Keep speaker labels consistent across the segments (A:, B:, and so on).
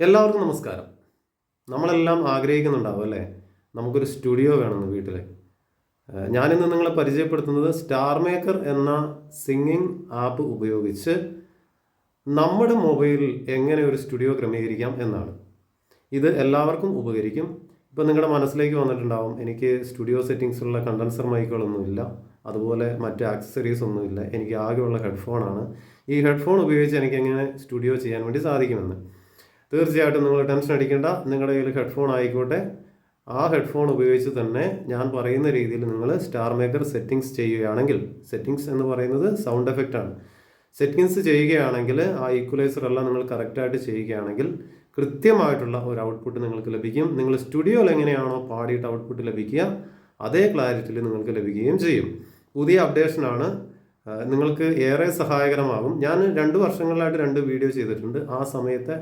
A: എല്ലാവർക്കും നമസ്കാരം. നമ്മളെല്ലാം ആഗ്രഹിക്കുന്നുണ്ടാവും അല്ലേ? നമുക്കൊരു സ്റ്റുഡിയോ വേണമെന്ന് വീട്ടിൽ ഞാനിന്ന് നിങ്ങളെ പരിചയപ്പെടുത്തുന്നത് സ്റ്റാർ മേക്കർ എന്ന സിംഗിങ് ആപ്പ് ഉപയോഗിച്ച് നമ്മുടെ മൊബൈലിൽ എങ്ങനെ ഒരു സ്റ്റുഡിയോ ക്രമീകരിക്കാം എന്നാണ്. ഇത് എല്ലാവർക്കും ഉപകരിക്കും. ഇപ്പം നിങ്ങളുടെ മനസ്സിലേക്ക് വന്നിട്ടുണ്ടാവും എനിക്ക് സ്റ്റുഡിയോ സെറ്റിങ്സുള്ള കണ്ടൻസർ മൈക്കുകളൊന്നുമില്ല അതുപോലെ മറ്റ് ആക്സസറീസ് ഒന്നുമില്ല എനിക്ക് ആകെയുള്ള ഹെഡ്ഫോണാണ് ഈ ഹെഡ്ഫോൺ ഉപയോഗിച്ച് എനിക്ക് എങ്ങനെ സ്റ്റുഡിയോ ചെയ്യാൻ വേണ്ടി സാധിക്കുമെന്ന്. തീർച്ചയായിട്ടും നിങ്ങൾ ടെൻഷൻ അടിക്കേണ്ട. നിങ്ങളുടെ കയ്യിൽ ഹെഡ്ഫോൺ ആയിക്കോട്ടെ. ആ ഹെഡ്ഫോൺ ഉപയോഗിച്ച് തന്നെ ഞാൻ പറയുന്ന രീതിയിൽ നിങ്ങൾ സ്റ്റാർ മേക്കർ സെറ്റിങ്സ് ചെയ്യുകയാണെങ്കിൽ സെറ്റിങ്സ് എന്ന് പറയുന്നത് സൗണ്ട് എഫക്റ്റ് ആണ്. സെറ്റിങ്സ് ചെയ്യുകയാണെങ്കിൽ ആ ഈക്വലൈസർ എല്ലാം നിങ്ങൾ കറക്റ്റായിട്ട് ചെയ്യുകയാണെങ്കിൽ കൃത്യമായിട്ടുള്ള ഒരു ഔട്ട്പുട്ട് നിങ്ങൾക്ക് ലഭിക്കും. നിങ്ങൾ സ്റ്റുഡിയോയിൽ എങ്ങനെയാണോ പാടിയിട്ട് ഔട്ട്പുട്ട് ലഭിക്കുക അതേ ക്ലാരിറ്റിയിൽ നിങ്ങൾക്ക് ലഭിക്കുകയും ചെയ്യും. പുതിയ അപ്ഡേഷനാണ് നിങ്ങൾക്ക് ഏറെ സഹായകരമാകും. ഞാൻ രണ്ട് വർഷങ്ങളിലായിട്ട് രണ്ട് വീഡിയോ ചെയ്തിട്ടുണ്ട്. ആ സമയത്തെ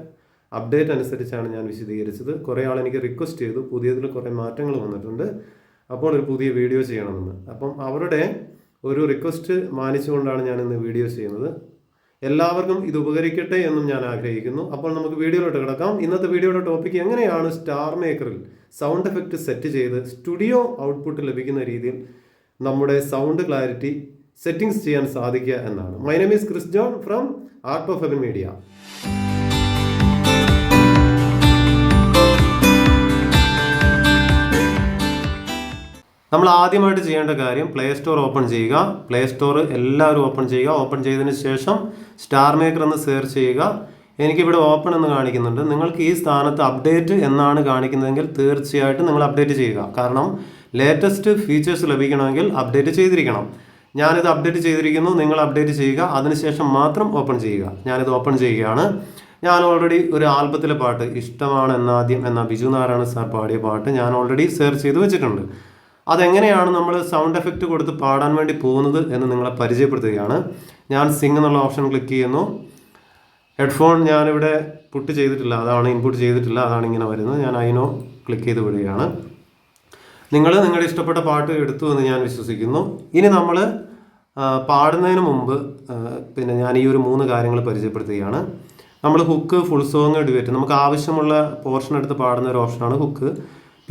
A: അപ്ഡേറ്റ് അനുസരിച്ചാണ് ഞാൻ വിശദീകരിച്ചത്. കുറേ ആൾ എനിക്ക് റിക്വസ്റ്റ് ചെയ്തു. പുതിയതിൽ കുറേ മാറ്റങ്ങൾ വന്നിട്ടുണ്ട്. അപ്പോൾ ഒരു പുതിയ വീഡിയോ ചെയ്യണമെന്ന്. അപ്പം അവരുടെ ഒരു റിക്വസ്റ്റ് മാനിച്ചുകൊണ്ടാണ് ഞാൻ ഇന്ന് വീഡിയോ ചെയ്യുന്നത്. എല്ലാവർക്കും ഇത് ഉപകരിക്കട്ടെ എന്നും ഞാൻ ആഗ്രഹിക്കുന്നു. അപ്പോൾ നമുക്ക് വീഡിയോയിലോട്ട് കിടക്കാം. ഇന്നത്തെ വീഡിയോയുടെ ടോപ്പിക് എങ്ങനെയാണ് സ്റ്റാർ മേക്കറിൽ സൗണ്ട് എഫക്റ്റ് സെറ്റ് ചെയ്ത് സ്റ്റുഡിയോ ഔട്ട്പുട്ട് ലഭിക്കുന്ന രീതിയിൽ നമ്മുടെ സൗണ്ട് ക്ലാരിറ്റി സെറ്റിംഗ്സ് ചെയ്യാൻ സാധിക്കുക എന്നാണ്. My name is Chris John from Art of Heaven Media നമ്മൾ ആദ്യമായിട്ട് ചെയ്യേണ്ട കാര്യം പ്ലേ സ്റ്റോർ ഓപ്പൺ ചെയ്യുക. പ്ലേ സ്റ്റോർ എല്ലാവരും ഓപ്പൺ ചെയ്യുക. ഓപ്പൺ ചെയ്തതിന് ശേഷം സ്റ്റാർ മേക്കർ എന്ന് സെർച്ച് ചെയ്യുക. എനിക്കിവിടെ ഓപ്പൺ എന്ന് കാണിക്കുന്നുണ്ട്. നിങ്ങൾക്ക് ഈ സ്ഥാനത്ത് അപ്ഡേറ്റ് എന്നാണ് കാണിക്കുന്നതെങ്കിൽ തീർച്ചയായിട്ടും നിങ്ങൾ അപ്ഡേറ്റ് ചെയ്യുക. കാരണം ലേറ്റസ്റ്റ് ഫീച്ചേഴ്സ് ലഭിക്കണമെങ്കിൽ അപ്ഡേറ്റ് ചെയ്തിരിക്കണം. ഞാനിത് അപ്ഡേറ്റ് ചെയ്തിരിക്കുന്നു. നിങ്ങൾ അപ്ഡേറ്റ് ചെയ്യുക. അതിനുശേഷം മാത്രം ഓപ്പൺ ചെയ്യുക. ഞാനിത് ഓപ്പൺ ചെയ്യുകയാണ്. ഞാൻ ഓൾറെഡി ഒരു ആൽബത്തിലെ പാട്ട് ഇഷ്ടമാണ് എന്നാദ്യം എന്ന ബിജു നാരായണ സാർ പാടിയ പാട്ട് ഞാൻ ഓൾറെഡി സെർച്ച് ചെയ്ത് വെച്ചിട്ടുണ്ട്. അതെങ്ങനെയാണ് നമ്മൾ സൗണ്ട് എഫക്റ്റ് കൊടുത്ത് പാടാൻ വേണ്ടി പോകുന്നത് എന്ന് നിങ്ങളെ പരിചയപ്പെടുത്തുകയാണ്. ഞാൻ സിംഗ് എന്നുള്ള ഓപ്ഷൻ ക്ലിക്ക് ചെയ്യുന്നു. ഹെഡ്ഫോൺ ഞാനിവിടെ പുട്ട് ചെയ്തിട്ടില്ല. അതാണ് ഇൻപുട്ട് ചെയ്തിട്ടില്ല. അതാണ് ഇങ്ങനെ വരുന്നത്. ഞാൻ അതിനോ ക്ലിക്ക് ചെയ്ത് വിടുകയാണ്. നിങ്ങൾ നിങ്ങളുടെ ഇഷ്ടപ്പെട്ട പാട്ട് എടുത്തു എന്ന് ഞാൻ വിശ്വസിക്കുന്നു. ഇനി നമ്മൾ പാടുന്നതിന് മുമ്പ് പിന്നെ ഞാൻ ഈ ഒരു മൂന്ന് കാര്യങ്ങൾ പരിചയപ്പെടുത്തുകയാണ്. നമ്മൾ ഹുക്ക് ഫുൾ സോങ് ഡിബേറ്റ് നമുക്ക് ആവശ്യമുള്ള പോർഷൻ എടുത്ത് പാടുന്ന ഒരു ഓപ്ഷനാണ് ഹുക്ക്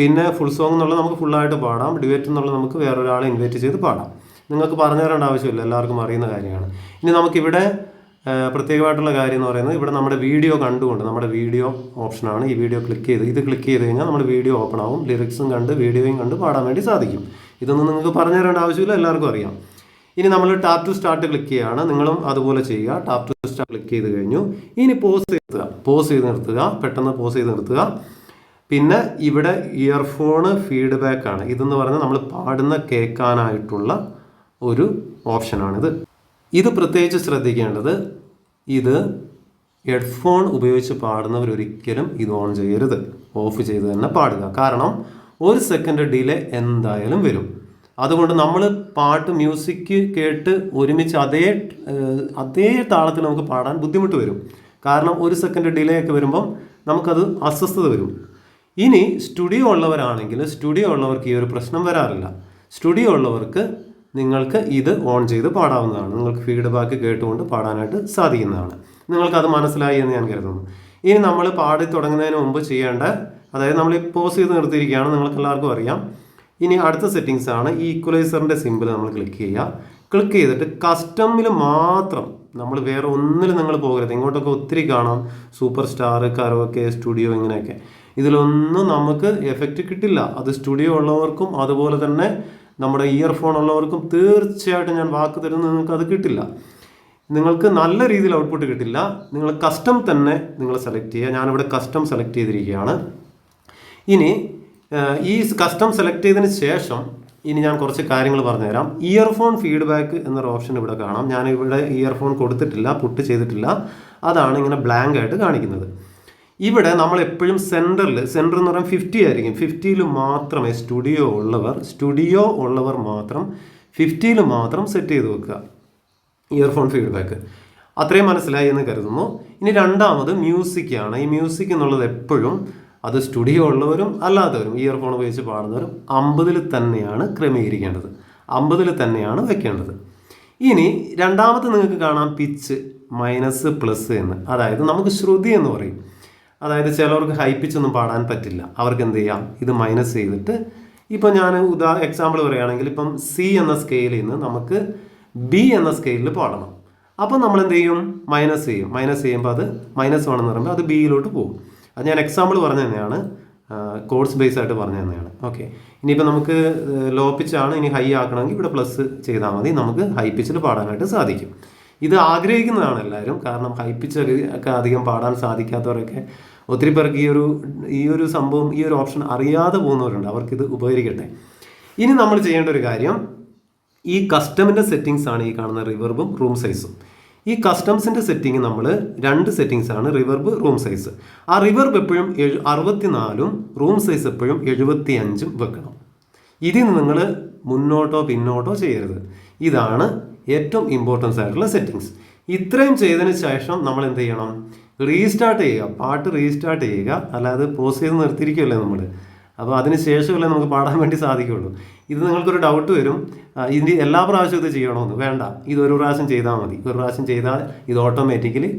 A: പിന്നെ ഫുൾ സോങ് എന്നുള്ളത് നമുക്ക് ഫുള്ളായിട്ട് പാടാം. ഡിബേറ്റ് എന്നുള്ളത് നമുക്ക് വേറൊരാളെ ഇൻവൈറ്റ് ചെയ്ത് പാടാം. നിങ്ങൾക്ക് പറഞ്ഞു തരേണ്ട ആവശ്യമില്ല. എല്ലാവർക്കും അറിയുന്ന കാര്യമാണ്. ഇനി നമുക്കിവിടെ പ്രത്യേകമായിട്ടുള്ള കാര്യം എന്ന് പറയുന്നത് ഇവിടെ നമ്മുടെ വീഡിയോ കണ്ടുകൊണ്ട് നമ്മുടെ വീഡിയോ ഓപ്ഷനാണ് ഈ വീഡിയോ ക്ലിക്ക് ചെയ്ത് ഇത് ക്ലിക്ക് ചെയ്ത് കഴിഞ്ഞാൽ നമ്മുടെ വീഡിയോ ഓപ്പൺ ആവും. ലിറിക്സും കണ്ട് വീഡിയോയും കണ്ട് പാടാൻ വേണ്ടി സാധിക്കും. ഇതൊന്നും നിങ്ങൾക്ക് പറഞ്ഞു തരേണ്ട ആവശ്യമില്ല. എല്ലാവർക്കും അറിയാം. ഇനി നമ്മൾ ടാപ്പ് ടു സ്റ്റാർട്ട് ക്ലിക്ക് ചെയ്യുകയാണ് നിങ്ങളും അതുപോലെ ചെയ്യുക. ടാപ്പ് ടു സ്റ്റാർട്ട് ക്ലിക്ക് ചെയ്ത് കഴിഞ്ഞു. ഇനി പോസ് ചെയ്ത് പോസ് ചെയ്ത് നിർത്തുക. പെട്ടെന്ന് പോസ് ചെയ്ത് നിർത്തുക. പിന്നെ ഇവിടെ ഇയർഫോണ് ഫീഡ്ബാക്ക് ആണ്. ഇതെന്ന് പറഞ്ഞാൽ നമ്മൾ പാടുന്ന കേൾക്കാനായിട്ടുള്ള ഒരു ഓപ്ഷനാണിത് ഇത്. പ്രത്യേകിച്ച് ശ്രദ്ധിക്കേണ്ടത് ഇത് ഹെഡ്ഫോൺ ഉപയോഗിച്ച് പാടുന്നവർ ഒരിക്കലും ഇത് ഓൺ ചെയ്യരുത്. ഓഫ് ചെയ്ത് തന്നെ പാടുക. കാരണം ഒരു സെക്കൻഡ് ഡിലേ എന്തായാലും വരും. അതുകൊണ്ട് നമ്മൾ പാട്ട് മ്യൂസിക് കേട്ട് ഒരുമിച്ച് അതേ അതേ താളത്തിൽ നമുക്ക് പാടാൻ ബുദ്ധിമുട്ട് വരും. കാരണം ഒരു സെക്കൻഡ് ഡിലേ ഒക്കെ വരുമ്പം നമുക്കത് അസ്വസ്ഥത വരും. ഇനി സ്റ്റുഡിയോ ഉള്ളവരാണെങ്കിൽ സ്റ്റുഡിയോ ഉള്ളവർക്ക് ഈ ഒരു പ്രശ്നം വരാറില്ല. സ്റ്റുഡിയോ ഉള്ളവർക്ക് നിങ്ങൾക്ക് ഇത് ഓൺ ചെയ്ത് പാടാവുന്നതാണ്. നിങ്ങൾക്ക് ഫീഡ്ബാക്ക് കേട്ടുകൊണ്ട് പാടാനായിട്ട് സാധിക്കുന്നതാണ്. നിങ്ങൾക്കത് മനസ്സിലായി എന്ന് ഞാൻ കരുതുന്നു. ഇനി നമ്മൾ പാടി തുടങ്ങുന്നതിന് മുമ്പ് ചെയ്യേണ്ട അതായത് നമ്മൾ പോസ് ചെയ്ത് നിർത്തിയിരിക്കുകയാണ് നിങ്ങൾക്ക് എല്ലാവർക്കും അറിയാം. ഇനി അടുത്ത സെറ്റിങ്സ് ആണ് ഈ ഈക്വലൈസറിന്റെ സിമ്പിൾ നമ്മൾ ക്ലിക്ക് ചെയ്യുക. ക്ലിക്ക് ചെയ്തിട്ട് കസ്റ്റമിൽ മാത്രം നമ്മൾ വേറെ ഒന്നിലും നിങ്ങൾ പോകരുത്. ഇങ്ങോട്ടൊക്കെ ഒത്തിരി കാണാം. സൂപ്പർ സ്റ്റാർ കരോക്കെ സ്റ്റുഡിയോ ഇങ്ങനെയൊക്കെ. ഇതിലൊന്നും നമുക്ക് എഫക്റ്റ് കിട്ടില്ല. അത് സ്റ്റുഡിയോ ഉള്ളവർക്കും അതുപോലെ തന്നെ നമ്മുടെ ഇയർഫോൺ ഉള്ളവർക്കും തീർച്ചയായിട്ടും ഞാൻ വാക്ക് തരുന്നത് നിങ്ങൾക്ക് അത് കിട്ടില്ല. നിങ്ങൾക്ക് നല്ല രീതിയിൽ ഔട്ട്പുട്ട് കിട്ടില്ല. നിങ്ങൾ കസ്റ്റം തന്നെ നിങ്ങൾ സെലക്ട് ചെയ്യുക. ഞാനിവിടെ കസ്റ്റം സെലക്ട് ചെയ്തിരിക്കുകയാണ്. ഇനി ഈ കസ്റ്റം സെലക്ട് ചെയ്തതിന് ശേഷം ഇനി ഞാൻ കുറച്ച് കാര്യങ്ങൾ പറഞ്ഞുതരാം. ഇയർഫോൺ ഫീഡ്ബാക്ക് എന്നൊരു ഓപ്ഷൻ ഇവിടെ കാണാം. ഞാൻ ഇവിടെ ഇയർഫോൺ കൊടുത്തിട്ടില്ല പുട്ട് ചെയ്തിട്ടില്ല. അതാണ് ഇങ്ങനെ ബ്ലാങ്ക് ആയിട്ട് കാണിക്കുന്നത്. ഇവിടെ നമ്മൾ എപ്പോഴും സെന്ററിൽ സെന്റർ എന്ന് പറയുമ്പോൾ ഫിഫ്റ്റി ആയിരിക്കും. ഫിഫ്റ്റിയിൽ മാത്രമേ സ്റ്റുഡിയോ ഉള്ളവർ സ്റ്റുഡിയോ ഉള്ളവർ മാത്രം ഫിഫ്റ്റിയിൽ മാത്രം സെറ്റ് ചെയ്ത് വെക്കുക. ഇയർഫോൺ ഫീഡ്ബാക്ക് അത്രയും മനസ്സിലായി എന്ന് കരുതുന്നു. ഇനി രണ്ടാമത് മ്യൂസിക് ആണ്. ഈ മ്യൂസിക് എന്നുള്ളത് എപ്പോഴും അത് സ്റ്റുഡിയോ ഉള്ളവരും അല്ലാത്തവരും ഇയർഫോൺ ഉപയോഗിച്ച് പാടുന്നവരും അമ്പതിൽ തന്നെയാണ് ക്രമീകരിക്കേണ്ടത്. അമ്പതിൽ തന്നെയാണ് വെക്കേണ്ടത്. ഇനി രണ്ടാമത്തെ നിങ്ങൾക്ക് കാണാം പിച്ച് മൈനസ് പ്ലസ് എന്ന്. അതായത് നമുക്ക് ശ്രുതി എന്ന് പറയും. അതായത് ചിലവർക്ക് ഹൈ പിച്ച് ഒന്നും പാടാൻ പറ്റില്ല. അവർക്ക് എന്ത് ചെയ്യാം ഇത് മൈനസ് ചെയ്തിട്ട് ഇപ്പം ഞാൻ ഉദാ എക്സാമ്പിൾ പറയുകയാണെങ്കിൽ ഇപ്പം സി എന്ന സ്കെയിലിൽ നിന്ന് നമുക്ക് ബി എന്ന സ്കെയിലിൽ പാടണം. അപ്പം നമ്മൾ എന്ത് ചെയ്യും. മൈനസ് ചെയ്യും മൈനസ് ചെയ്യുമ്പോൾ അത് മൈനസ് വൺ എന്ന് പറയുമ്പോൾ അത് ബിയിലോട്ട് പോകും. അത് ഞാൻ എക്സാമ്പിൾ പറഞ്ഞു തന്നെയാണ്. കോഴ്സ് ബേസ് ആയിട്ട് പറഞ്ഞു തന്നെയാണ്. ഓക്കെ ഇനിയിപ്പോൾ നമുക്ക് ലോ പിച്ചാണ് ഇനി ഹൈ ആക്കണമെങ്കിൽ ഇവിടെ പ്ലസ് ചെയ്താൽ മതി. നമുക്ക് ഹൈ പിച്ചിൽ പാടാനായിട്ട് സാധിക്കും. ഇത് ആഗ്രഹിക്കുന്നതാണ് എല്ലാവരും. കാരണം ഹൈപ്പിച്ച് പിച്ച് ഒക്കെ അധികം പാടാൻ സാധിക്കാത്തവരൊക്കെ ഒത്തിരി പേർക്ക് ഈ ഒരു ഈ ഒരു സംഭവം ഈ ഒരു ഓപ്ഷൻ അറിയാതെ പോകുന്നവരുണ്ട്. അവർക്കിത് ഉപകരിക്കട്ടെ. ഇനി നമ്മൾ ചെയ്യേണ്ട ഒരു കാര്യം ഈ കസ്റ്റമിന്റെ സെറ്റിങ്സ് ആണ് ഈ കാണുന്ന റിവർബും റൂം സൈസും. ഈ കസ്റ്റംസിന്റെ സെറ്റിംഗ് നമ്മൾ രണ്ട് സെറ്റിങ്സ് ആണ് റിവർബ് റൂം സൈസ്. ആ റിവർബ് എപ്പോഴും എഴു അറുപത്തിനാലും റൂം സൈസ് എപ്പോഴും എഴുപത്തി അഞ്ചും വെക്കണം. ഇതിൽ നിങ്ങൾ മുന്നോട്ടോ പിന്നോട്ടോ ചെയ്യരുത്. ഇതാണ് ഏറ്റവും ഇമ്പോർട്ടൻസ് ആയിട്ടുള്ള സെറ്റിങ്സ് ഇത്രയും ചെയ്തതിന് ശേഷം നമ്മൾ എന്ത് ചെയ്യണം? റീസ്റ്റാർട്ട് ചെയ്യുക. പാട്ട് റീസ്റ്റാർട്ട് ചെയ്യുക. അല്ലാതെ പോസ് ചെയ്ത് നിർത്തിയിരിക്കുമല്ലേ നമ്മൾ അപ്പോൾ അതിന് ശേഷമല്ലേ നമുക്ക് പാടാൻ വേണ്ടി സാധിക്കുള്ളൂ ഇത് നിങ്ങൾക്കൊരു ഡൗട്ട് വരും. ഇതിന്റെ എല്ലാ പ്രാവശ്യവും ഇത് ചെയ്യണമെന്ന് വേണ്ട. ഇത് ഒരു പ്രാവശ്യം ചെയ്താൽ മതി. ഒരു പ്രാവശ്യം ചെയ്താൽ ഇത് ഓട്ടോമാറ്റിക്കലി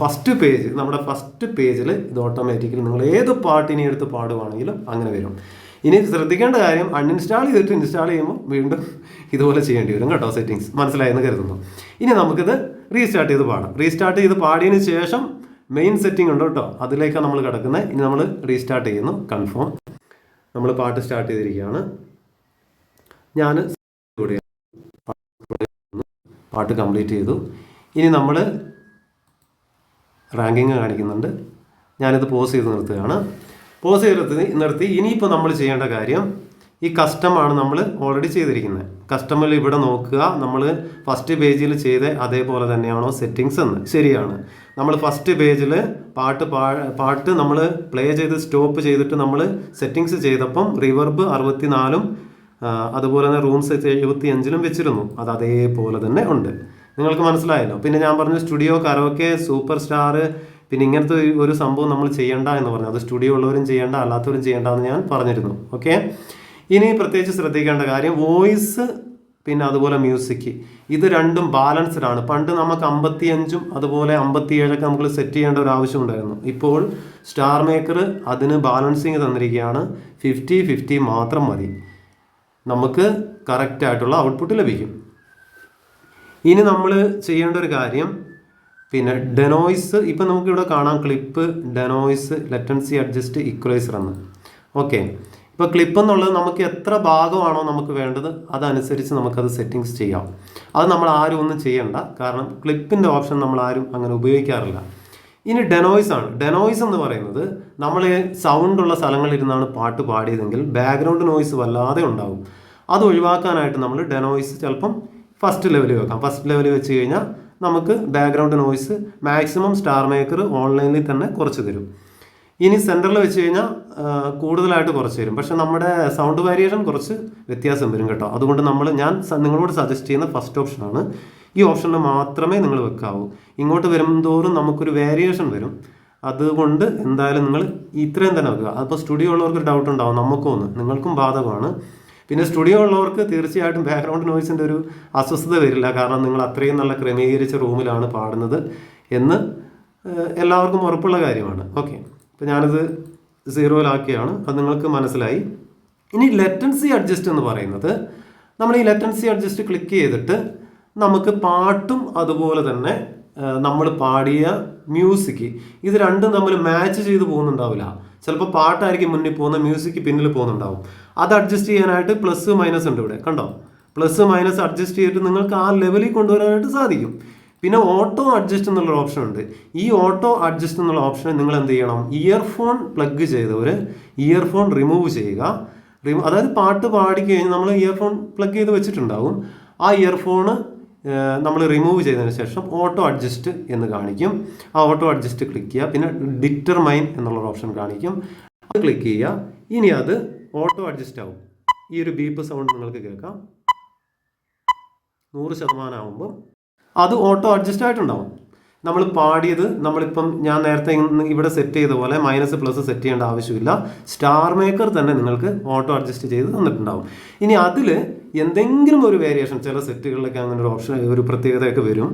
A: ഫസ്റ്റ് പേജ് നമ്മുടെ ഫസ്റ്റ് പേജിൽ ഇത് ഓട്ടോമാറ്റിക്കലി നിങ്ങൾ ഏത് പാട്ടിനെ എടുത്ത് പാടുവാണെങ്കിലും അങ്ങനെ വരും. ഇനി ശ്രദ്ധിക്കേണ്ട കാര്യം അൺഇൻസ്റ്റാൾ ചെയ്തിട്ട് ഇൻസ്റ്റാൾ ചെയ്യുമ്പോൾ വീണ്ടും ഇതുപോലെ ചെയ്യേണ്ടി വരും കേട്ടോ സെറ്റിങ്സ് മനസ്സിലായെന്ന് കരുതുന്നു. ഇനി നമുക്കിത് റീസ്റ്റാർട്ട് ചെയ്ത് പാടാം. റീസ്റ്റാർട്ട് ചെയ്ത് പാടിയതിന് ശേഷം മെയിൻ സെറ്റിംഗ് ഉണ്ട് കേട്ടോ. അതിലേക്കാണ് നമ്മൾ കിടക്കുന്നത്. ഇനി നമ്മൾ റീസ്റ്റാർട്ട് ചെയ്യുന്നു. കൺഫേം നമ്മൾ പാട്ട് സ്റ്റാർട്ട് ചെയ്തിരിക്കുകയാണ്. ഞാൻ പാട്ട് കംപ്ലീറ്റ് ചെയ്തു. ഇനി നമ്മൾ റാങ്കിങ് കാണിക്കുന്നുണ്ട്. ഞാനിത് പോസ് ചെയ്ത് നിർത്തുകയാണ്. പോസ് ചെയ്ത് നിർത്തി. ഇനിയിപ്പോൾ നമ്മൾ ചെയ്യേണ്ട കാര്യം ഈ കസ്റ്റമാണ് നമ്മൾ ഓൾറെഡി ചെയ്തിരിക്കുന്നത്. കസ്റ്റമർ ഇവിടെ നോക്കുക. നമ്മൾ ഫസ്റ്റ് പേജിൽ ചെയ്ത അതേപോലെ തന്നെയാണോ സെറ്റിങ്സ് എന്ന്. ശരിയാണ്. നമ്മൾ ഫസ്റ്റ് പേജിൽ പാട്ട് പാട്ട് നമ്മൾ പ്ലേ ചെയ്ത് സ്റ്റോപ്പ് ചെയ്തിട്ട് നമ്മൾ സെറ്റിങ്സ് ചെയ്തപ്പം റിവർബ് അറുപത്തിനാലും അതുപോലെ തന്നെ റൂംസ് എഴുപത്തി അഞ്ചിലും വെച്ചിരുന്നു. അത് അതേപോലെ തന്നെ ഉണ്ട്. നിങ്ങൾക്ക് മനസ്സിലായല്ലോ? പിന്നെ ഞാൻ പറഞ്ഞു സ്റ്റുഡിയോ കരോക്കെ സൂപ്പർ സ്റ്റാർ പിന്നെ ഇങ്ങനത്തെ ഒരു- സംഭവം നമ്മൾ ചെയ്യേണ്ട എന്ന് പറഞ്ഞു. അത് സ്റ്റുഡിയോ ഉള്ളവരും ചെയ്യേണ്ട അല്ലാത്തവരും ചെയ്യേണ്ട എന്ന് ഞാൻ പറഞ്ഞിരുന്നു. ഓക്കെ ഇനി പ്രത്യേകിച്ച് ശ്രദ്ധിക്കേണ്ട കാര്യം വോയിസ് പിന്നെ അതുപോലെ മ്യൂസിക് ഇത് രണ്ടും ബാലൻസ്ഡ് ആണ്. പണ്ട് നമുക്ക് അമ്പത്തിയഞ്ചും അതുപോലെ അമ്പത്തിയേഴൊക്കെ നമുക്ക് സെറ്റ് ചെയ്യേണ്ട ഒരു ആവശ്യം ഉണ്ടായിരുന്നു. ഇപ്പോൾ സ്റ്റാർ മേക്കർ അതിന് ബാലൻസിങ് തന്നിരിക്കുകയാണ്. ഫിഫ്റ്റി ഫിഫ്റ്റി മാത്രം മതി. നമുക്ക് കറക്റ്റായിട്ടുള്ള ഔട്ട്പുട്ട് ലഭിക്കും. ഇനി നമ്മൾ ചെയ്യേണ്ട ഒരു കാര്യം പിന്നെ ഡെനോയ്സ് ഇപ്പം നമുക്കിവിടെ കാണാം clip denoise latency adjust equalizer എന്ന്. ഓക്കെ ഇപ്പോൾ ക്ലിപ്പ് എന്നുള്ളത് നമുക്ക് എത്ര ഭാഗമാണോ നമുക്ക് വേണ്ടത് അതനുസരിച്ച് നമുക്കത് സെറ്റിങ്സ് ചെയ്യാം. അത് നമ്മൾ ആരും ഒന്നും ചെയ്യണ്ട. കാരണം ക്ലിപ്പിന്റെ ഓപ്ഷൻ നമ്മൾ ആരും അങ്ങനെ ഉപയോഗിക്കാറില്ല. ഇനി ഡെനോയ്സ് ആണ്. ഡെനോയ്സ് എന്ന് പറയുന്നത് നമ്മൾ സൗണ്ടുള്ള സ്ഥലങ്ങളിരുന്നാണ് പാട്ട് പാടിയതെങ്കിൽ ബാക്ക്ഗ്രൗണ്ട് നോയ്സ് വല്ലാതെ ഉണ്ടാവും. അത് ഒഴിവാക്കാനായിട്ട് നമ്മൾ ഡെനോയ്സ് ചിലപ്പം ഫസ്റ്റ് ലെവലിൽ വെക്കാം. ഫസ്റ്റ് ലെവലിൽ വെച്ച് കഴിഞ്ഞാൽ നമുക്ക് background noise maximum star maker ഓൺലൈനിൽ തന്നെ കുറച്ച് തരും. ഇനി സെന്ററിൽ വെച്ച് കഴിഞ്ഞാൽ കൂടുതലായിട്ട് കുറച്ച് തരും. പക്ഷേ നമ്മുടെ സൗണ്ട് വേരിയേഷൻ കുറച്ച് വ്യത്യാസം വരും കേട്ടോ. അതുകൊണ്ട് നമ്മൾ ഞാൻ നിങ്ങളോട് സജസ്റ്റ് ചെയ്യുന്ന ഫസ്റ്റ് ഓപ്ഷനാണ് ഈ ഓപ്ഷനിൽ മാത്രമേ നിങ്ങൾ വെക്കാവൂ. ഇങ്ങോട്ട് വരുംതോറും നമുക്കൊരു വേരിയേഷൻ വരും. അതുകൊണ്ട് എന്തായാലും നിങ്ങൾ ഇത്രയും തന്നെ വെക്കുക. അപ്പോൾ സ്റ്റുഡിയോ ഉള്ളവർക്ക് ഡൗട്ട് ഉണ്ടാവും. നമുക്കും ഒന്ന് നിങ്ങൾക്കും ബാധകമാണ്. പിന്നെ സ്റ്റുഡിയോ ഉള്ളവർക്ക് തീർച്ചയായിട്ടും ബാക്ക്ഗ്രൗണ്ട് നോയ്സിന്റെ ഒരു അസ്വസ്ഥത വരില്ല. കാരണം നിങ്ങൾ അത്രയും നല്ല ക്രമീകരിച്ച റൂമിലാണ് പാടുന്നത് എന്ന് എല്ലാവർക്കും ഉറപ്പുള്ള കാര്യമാണ്. ഓക്കെ അപ്പോൾ ഞാനത് സീറോയിലാക്കിയാണ് അത് നിങ്ങൾക്ക് മനസ്സിലായി. ഇനി ലെറ്റൻസി അഡ്ജസ്റ്റ് എന്ന് പറയുന്നത് നമ്മൾ ഈ ലെറ്റൻസി അഡ്ജസ്റ്റ് ക്ലിക്ക് ചെയ്തിട്ട് നമുക്ക് പാട്ടും അതുപോലെ തന്നെ നമ്മൾ പാടിയ മ്യൂസിക് ഇത് രണ്ടും നമ്മൾ മാച്ച് ചെയ്ത് പോകുന്നുണ്ടാവില്ല. ചിലപ്പോൾ പാട്ടായിരിക്കും മുന്നിൽ പോകുന്ന മ്യൂസിക് പിന്നിൽ പോകുന്നുണ്ടാവും. അത് അഡ്ജസ്റ്റ് ചെയ്യാനായിട്ട് പ്ലസ് മൈനസ് ഉണ്ട് ഇവിടെ കണ്ടോ? പ്ലസ് മൈനസ് അഡ്ജസ്റ്റ് ചെയ്തിട്ട് നിങ്ങൾക്ക് ആ ലെവലിൽ കൊണ്ടുവരാനായിട്ട് സാധിക്കും. പിന്നെ ഓട്ടോ അഡ്ജസ്റ്റ് എന്നുള്ള ഓപ്ഷൻ ഉണ്ട്. ഈ ഓട്ടോ അഡ്ജസ്റ്റ് എന്നുള്ള ഓപ്ഷൻ നിങ്ങൾ എന്ത് ചെയ്യണം? ഇയർഫോൺ പ്ലഗ് ചെയ്തവർ ഇയർഫോൺ റിമൂവ് ചെയ്യുക. റിമൂ അതായത് പാട്ട് പാടി കഴിഞ്ഞ് നമ്മൾ ഇയർഫോൺ പ്ലഗ് ചെയ്ത് വെച്ചിട്ടുണ്ടാവും. ആ ഇയർഫോണ് നമ്മൾ റിമൂവ് ചെയ്തതിന് ശേഷം ഓട്ടോ അഡ്ജസ്റ്റ് എന്ന് കാണിക്കും. ആ ഓട്ടോ അഡ്ജസ്റ്റ് ക്ലിക്ക് ചെയ്യുക. പിന്നെ ഡിറ്റർമൈൻ എന്നുള്ളൊരു ഓപ്ഷൻ കാണിക്കും. അത് ക്ലിക്ക് ചെയ്യുക. ഇനി അത് ഓട്ടോ അഡ്ജസ്റ്റ് ആവും. ഈ ഒരു ബീപ്പ് സൗണ്ട് നിങ്ങൾക്ക് കേൾക്കാം. നൂറ് ശതമാനം ആകുമ്പോൾ അത് ഓട്ടോ അഡ്ജസ്റ്റ് ആയിട്ടുണ്ടാവും. നമ്മൾ പാടിയത് നമ്മളിപ്പം ഞാൻ നേരത്തെ ഇവിടെ സെറ്റ് ചെയ്ത പോലെ മൈനസ് പ്ലസ് സെറ്റ് ചെയ്യേണ്ട ആവശ്യമില്ല. സ്റ്റാർ മേക്കർ തന്നെ നിങ്ങൾക്ക് ഓട്ടോ അഡ്ജസ്റ്റ് ചെയ്ത് തന്നിട്ടുണ്ടാവും. ഇനി അതിൽ എന്തെങ്കിലും ഒരു വേരിയേഷൻ ചില സെറ്റുകളിലൊക്കെ അങ്ങനെ ഒരു ഓപ്ഷൻ ഒരു പ്രത്യേകതയൊക്കെ വരും.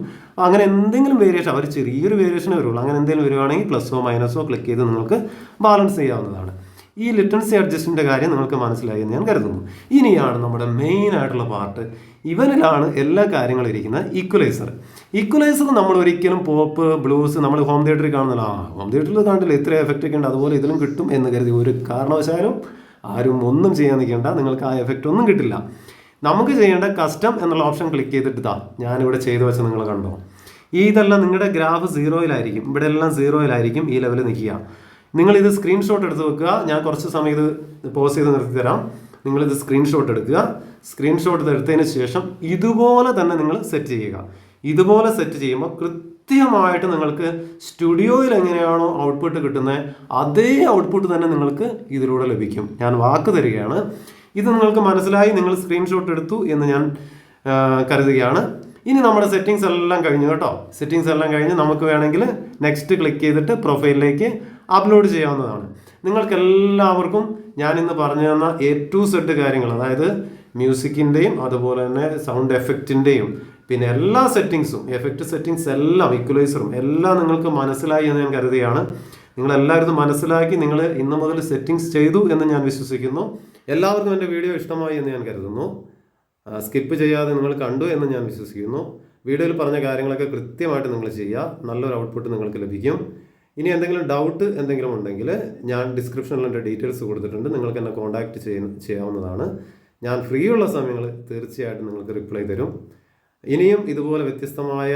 A: അങ്ങനെ എന്തെങ്കിലും വേരിയേഷൻ അവർ ചെറിയൊരു വേരിയേഷനേ വരുള്ളൂ. അങ്ങനെ എന്തെങ്കിലും വരുവാണെങ്കിൽ പ്ലസ്സോ മൈനസോ ക്ലിക്ക് ചെയ്ത് നിങ്ങൾക്ക് ബാലൻസ് ചെയ്യാവുന്നതാണ്. ഈ ലിറ്റൻസി അഡ്ജസ്റ്റിന്റെ കാര്യം നിങ്ങൾക്ക് മനസ്സിലായി എന്ന് ഞാൻ കരുതുന്നു. ഇനിയാണ് നമ്മുടെ മെയിൻ ആയിട്ടുള്ള പാർട്ട് ഇവനിലാണ് എല്ലാ കാര്യങ്ങളും ഇരിക്കുന്നത്. ഈക്വലൈസർ ഈക്വലൈസർ നമ്മൾ ഒരിക്കലും പോപ്പ് ബ്ലൂസ് നമ്മൾ ഹോം തിയേറ്ററിൽ കാണുന്നില്ല. ആ ഹോം തിയേറ്ററിൽ കണ്ടില്ല. ഇത്ര എഫക്റ്റ് ഒക്കെ ഉണ്ട്. അതുപോലെ ഇതിലും കിട്ടും എന്ന് കരുതി ഒരു കാരണവശാലും ആരും ഒന്നും ചെയ്യാൻ നിൽക്കേണ്ട. നിങ്ങൾക്ക് ആ എഫക്റ്റ് ഒന്നും കിട്ടില്ല. നമുക്ക് ചെയ്യേണ്ട കസ്റ്റം എന്നുള്ള ഓപ്ഷൻ ക്ലിക്ക് ചെയ്തിട്ട് ഇതാ ഞാനിവിടെ ചെയ്തു വെച്ച് നിങ്ങൾ കണ്ടോ. ഈ ഇതെല്ലാം നിങ്ങളുടെ ഗ്രാഫ് സീറോയിലായിരിക്കും ഇവിടെ എല്ലാം സീറോയിലായിരിക്കും ഈ ലെവലിൽ നിൽക്കുക. നിങ്ങൾ ഇത് സ്ക്രീൻഷോട്ട് എടുത്ത് വെക്കുക. ഞാൻ കുറച്ച് സമയം ഇത് പോസ് ചെയ്ത് നിർത്തി തരാം നിങ്ങൾ ഇത് സ്ക്രീൻഷോട്ട് എടുക്കുക. സ്ക്രീൻഷോട്ട് എടുത്തതിന് ശേഷം ഇതുപോലെ തന്നെ നിങ്ങൾ സെറ്റ് ചെയ്യുക. ഇതുപോലെ സെറ്റ് ചെയ്യുമ്പോൾ കൃത്യമായിട്ട് നിങ്ങൾക്ക് സ്റ്റുഡിയോയിൽ എങ്ങനെയാണോ ഔട്ട്പുട്ട് കിട്ടുന്നത് അതേ ഔട്ട്പുട്ട് തന്നെ നിങ്ങൾക്ക് ഇതിലൂടെ ലഭിക്കും. ഞാൻ വാക്ക് തരികയാണ്. ഇത് നിങ്ങൾക്ക് മനസ്സിലായി നിങ്ങൾ സ്ക്രീൻഷോട്ട് എടുത്തു എന്ന് ഞാൻ കരുതുകയാണ്. ഇനി നമ്മുടെ സെറ്റിങ്സ് എല്ലാം കഴിഞ്ഞു കേട്ടോ. സെറ്റിങ്സ് എല്ലാം കഴിഞ്ഞ് നമുക്ക് വേണമെങ്കിൽ നെക്സ്റ്റ് ക്ലിക്ക് ചെയ്തിട്ട് പ്രൊഫൈലിലേക്ക് അപ്ലോഡ് ചെയ്യാവുന്നതാണ്. നിങ്ങൾക്ക് എല്ലാവർക്കും ഞാൻ ഇന്ന് പറഞ്ഞു തന്ന എ ടു സെറ്റ് കാര്യങ്ങൾ അതായത് മ്യൂസിക്കിന്റെയും അതുപോലെ തന്നെ സൗണ്ട് എഫക്റ്റിന്റെയും പിന്നെ എല്ലാ സെറ്റിങ്സും എഫക്റ്റ് സെറ്റിങ്സ് എല്ലാം ഇക്വലൈസറും എല്ലാം നിങ്ങൾക്ക് മനസ്സിലായി എന്ന് ഞാൻ കരുതിയാണ് നിങ്ങൾ എല്ലാവരും മനസ്സിലാക്കി നിങ്ങൾ ഇന്ന് മുതൽ സെറ്റിങ്സ് ചെയ്തു എന്ന് ഞാൻ വിശ്വസിക്കുന്നു. എല്ലാവർക്കും എന്റെ വീഡിയോ ഇഷ്ടമായി എന്ന് ഞാൻ കരുതുന്നു. സ്കിപ്പ് ചെയ്യാതെ നിങ്ങൾ കണ്ടു എന്ന് ഞാൻ വിശ്വസിക്കുന്നു. വീഡിയോയിൽ പറഞ്ഞ കാര്യങ്ങളൊക്കെ കൃത്യമായിട്ട് നിങ്ങൾ ചെയ്യുക. നല്ലൊരു ഔട്ട്പുട്ട് നിങ്ങൾക്ക് ലഭിക്കും. ഇനി എന്തെങ്കിലും ഡൗട്ട് എന്തെങ്കിലും ഉണ്ടെങ്കിൽ ഞാൻ ഡിസ്ക്രിപ്ഷനിൽ എന്റെ ഡീറ്റെയിൽസ് കൊടുത്തിട്ടുണ്ട്. നിങ്ങൾക്ക് എന്നെ കോൺടാക്റ്റ് ചെയ്യാവുന്നതാണ്. ഞാൻ ഫ്രീ ഉള്ള സമയങ്ങൾ തീർച്ചയായിട്ടും നിങ്ങൾക്ക് റിപ്ലൈ തരും. ഇനിയും ഇതുപോലെ വ്യത്യസ്തമായ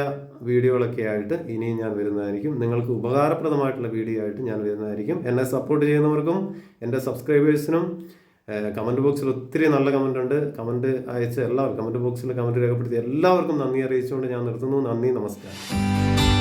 A: വീഡിയോകളൊക്കെ ആയിട്ട് ഇനിയും ഞാൻ വരുന്നതായിരിക്കും. നിങ്ങൾക്ക് ഉപകാരപ്രദമായിട്ടുള്ള വീഡിയോ ആയിട്ട് ഞാൻ വരുന്നതായിരിക്കും. എന്നെ സപ്പോർട്ട് ചെയ്യുന്നവർക്കും എന്റെ സബ്സ്ക്രൈബേഴ്സിനും കമന്റ് ബോക്സിൽ ഒത്തിരി നല്ല കമന്റ് ഉണ്ട്. കമന്റ് അയച്ച എല്ലാവർക്കും കമന്റ് ബോക്സിൽ കമന്റ് രേഖപ്പെടുത്തിയ എല്ലാവർക്കും നന്ദി അറിയിച്ചുകൊണ്ട് ഞാൻ നിർത്തുന്നു. നന്ദി നമസ്കാരം.